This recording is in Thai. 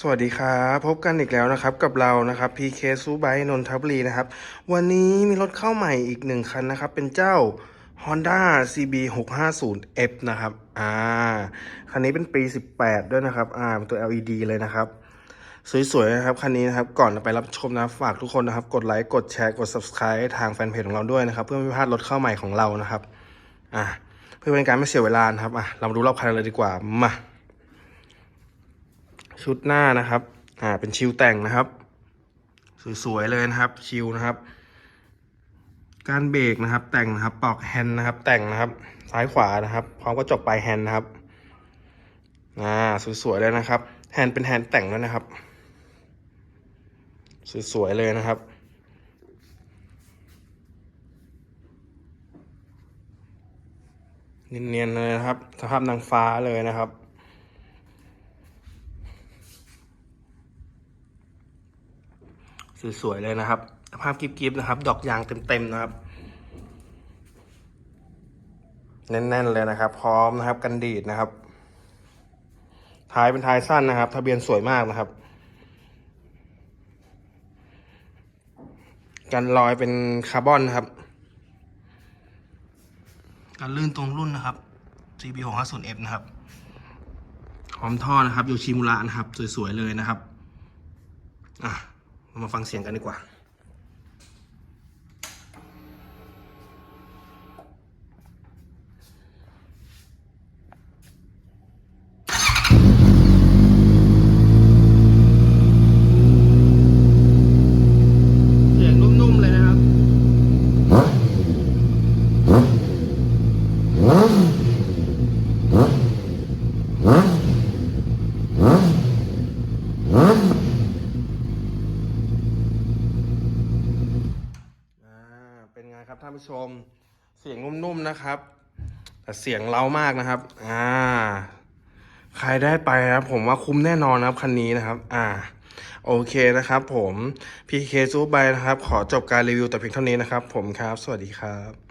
สวัสดีครับพบกันอีกแล้วนะครับกับเรานะครับ PK ซูไบนนทบุรีนะครับ วันนี้มีรถเข้าใหม่อีกหนึ่งคันนะครับ เป็นเจ้า Honda CB 650 F นะครับอ่าคันนี้เป็นปี 18 ด้วยนะครับอ่าเป็นตัว LED เลยนะครับ สวยๆนะครับคันนี้นะครับก่อนไปรับชมนะฝากทุกคนนะครับ กดไลค์กดแชร์กด Subscribe ทางแฟนเพจของเราด้วยนะครับ เพื่อไม่พลาดรถเข้าใหม่ของเรานะครับอ่าเพื่อเป็นการไม่เสียเวลานะครับอะเรามาดูรอบคันเลยดีกว่ามา ชุดหน้านะครับ อ่า เป็นชิวแต่งนะครับ สวยๆเลยนะครับ ชิวนะครับ การเบรกนะครับ แต่งนะครับปอกแฮนด์นะครับ แต่งนะครับ ซ้ายขวานะครับพร้อมกระจกปลายแฮนด์นะครับ อ่า สวยๆเลยนะครับ แฮนด์เป็นแฮนด์แต่งด้วนะครับ สวยๆเลยนะครับเนียนๆเลยนะครับ สภาพนางฟ้าเลยนะครับ สวยๆเลยนะครับ ภาพกิฟๆนะครับ ดอกยางเต็มๆนะครับ แน่นๆเลยนะครับ พร้อมนะครับ กันดีดนะครับ ท้ายเป็นท้ายสั้นนะครับ ทะเบียนสวยมากนะครับ กันรอยเป็นคาร์บอนนะครับการลื่นตรงรุ่นนะครับ CB 6 5 0 F นะครับพร้อมท่อนะครับอยู่ชิมุระนะครับ สวยๆเลยนะครับ อะ มาฟังเสียงกันดีกว่าเสียงนุ่มๆเลยนะครับ อ่า เป็ นไงครับท่านผู้ชมเสียงนุ่มๆนะครับ แต่เสียงเล้ามากนะครับ อ่า ใครได้ไปนะครับผมว่าคุ้มแน่นอนนะครับคันนี้นะครับ อ่า โอเคนะครับ ผม PK ซูบายนะครับ ขอจบการรีวิวแต่เพียงเท่านี้นะครับ ผมครับ สวัสดีครับ